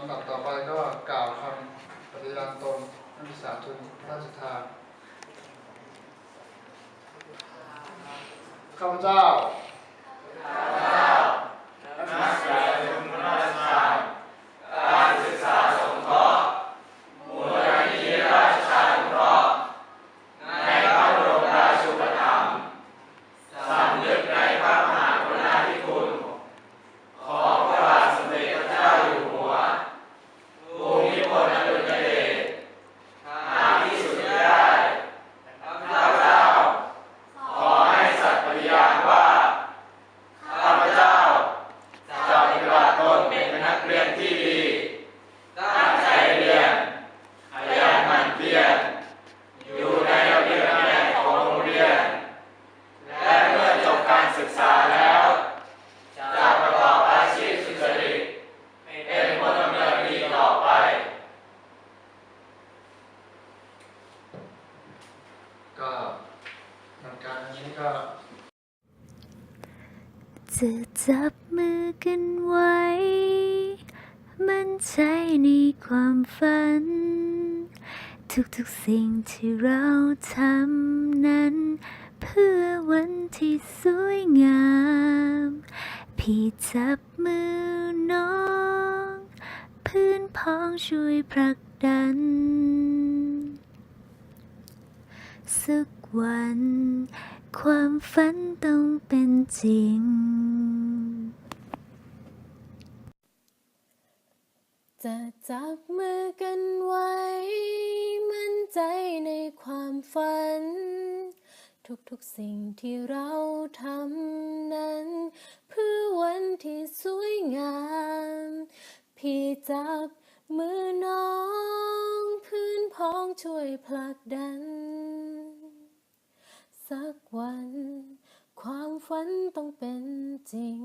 ำหรับต่อไปก็กล่าวคำปฏิญาณตนนักศึกษาทุนราชทานข้าพเจ้า นักเรียนทุนราชทานการศึกษาสงเคราะห์มูลนิธิราชทานสงเคราะห์ในพระบรมราชูปถัมภ์สำนึกในพระมหากรุณาธิคุณ ของพระบาทสมเด็จพระเจ้าอยู่หัวภูมิพลอดุลยเดชหาที่สุดมิได้ข้าพเจ้า ขอให้สัตย์ปฏิญาณว่า ข้าพเจ้า จะปฏิบัติตนเป็นนักเรียนที่ดี ตั้งใจเรียน ขยันหมั่นเพียร อยู่ในระเบียบวินัยของโรงเรียน และเมื่อจบการศึกษาแล้ว จะประกอบอาชีพสุจริต เป็นพลเมืองดีต่อไป ก็หลักการนี้ก็จะจับมือกันไว้ มั่นใจในความฝัน ทุกๆสิ่งที่เราทำนั้น เพื่อวันที่สวยงาม พี่จับมือน้อง พื้นพ้องช่วยผลักดัน สักวัน ความฝันต้องเป็นจริง จะจับมือกันไว้ มั่นใจในความฝัน ทุกๆสิ่งที่เราทำนั้น เพื่อวันที่สวยงาม พี่จับมือน้อง พื้นพ้องช่วยผลักดัน ฝันต้องเป็นจริง